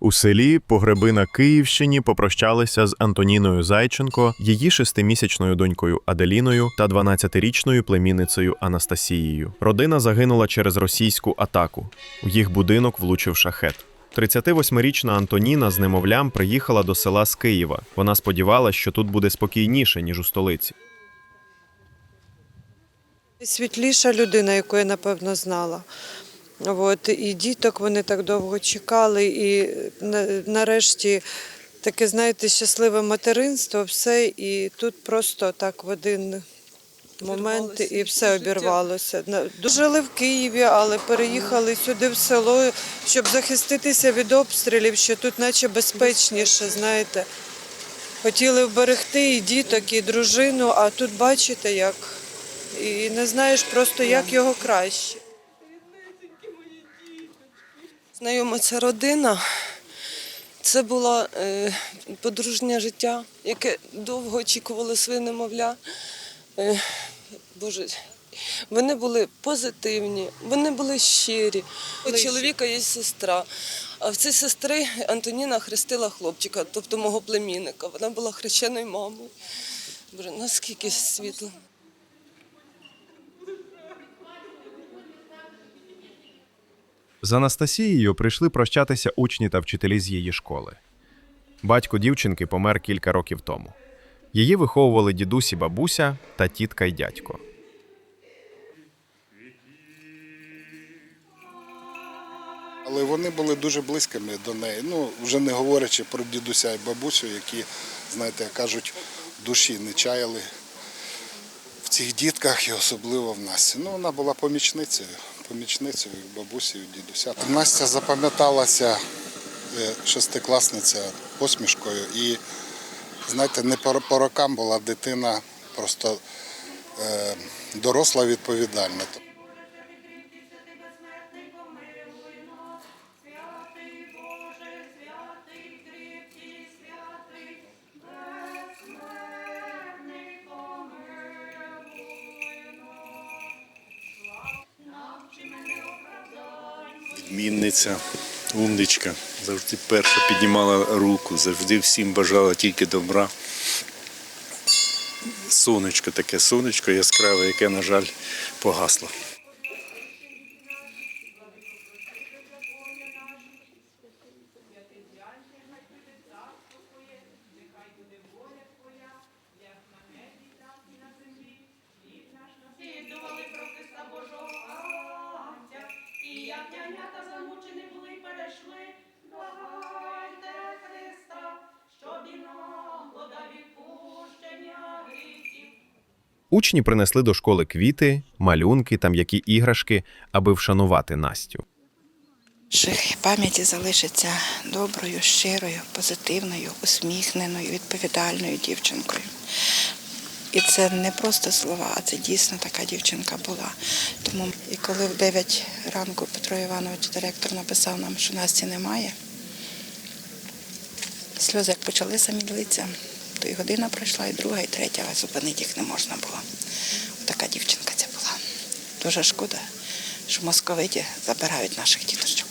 У селі погреби на Київщині попрощалися з Антоніною Зайченко, її шестимісячною донькою Аделіною та 12-річною племінницею Анастасією. Родина загинула через російську атаку. У їх будинок влучив шахет. 38-річна Антоніна з немовлям приїхала до села з Києва. Вона сподівалася, що тут буде спокійніше, ніж у столиці. Світліша людина, яку я напевно знала. От, і діток вони так довго чекали, і на- нарешті таке, знаєте, щасливе материнство, все, і тут просто так в один момент і все обірвалося. Жили в Києві, але переїхали сюди в село, щоб захиститися від обстрілів, що тут наче безпечніше, знаєте. Хотіли вберегти і діток, і дружину, а тут бачите, як. І не знаєш просто, як його краще. Знайома ця родина. Це було е, подружнє життя, яке довго очікувало своє немовля. Е, Боже, вони були позитивні, вони були щирі. У чоловіка є сестра. А в цій сестри Антоніна хрестила хлопчика, тобто мого племінника. Вона була хрещеною мамою. Боже, наскільки світло. З Анастасією прийшли прощатися учні та вчителі з її школи. Батько дівчинки помер кілька років тому. Її виховували дідусь і бабуся та тітка й дядько. Але вони були дуже близькими до неї. Ну, вже не говорячи про дідуся і бабусю, які, знаєте, як кажуть, душі не чаяли в цих дітках і особливо в Насті. Ну, вона була помічницею, помічницею бабусі дідуся. Настя запам'яталася е, шестикласниця посмішкою і, знаєте, не по, по рокам була дитина, просто е, доросла відповідальна. Відмінниця, умничка, завжди перша піднімала руку, завжди всім бажала тільки добра. Сонечко таке, сонечко яскраве, яке, на жаль, погасло. Відували про Христа Божого Агнця, і як янята замучені були й перейшли, благайте Христа, щоб і нам вода відпущення гріхів. Учні принесли до школи квіти, малюнки та м'які іграшки, аби вшанувати Настю. що пам'яті залишиться доброю, щирою, позитивною, усміхненою, відповідальною дівчинкою. І це не просто слова, а це дійсно така дівчинка була. Тому і коли в 9 ранку Петро Іванович, директор, написав нам, що Насті немає, сльози як почали самі литися, то і година пройшла, і друга, і третя, а зупинити їх не можна було. Така дівчинка ця була. Дуже шкода, що московиті забирають наших діточок.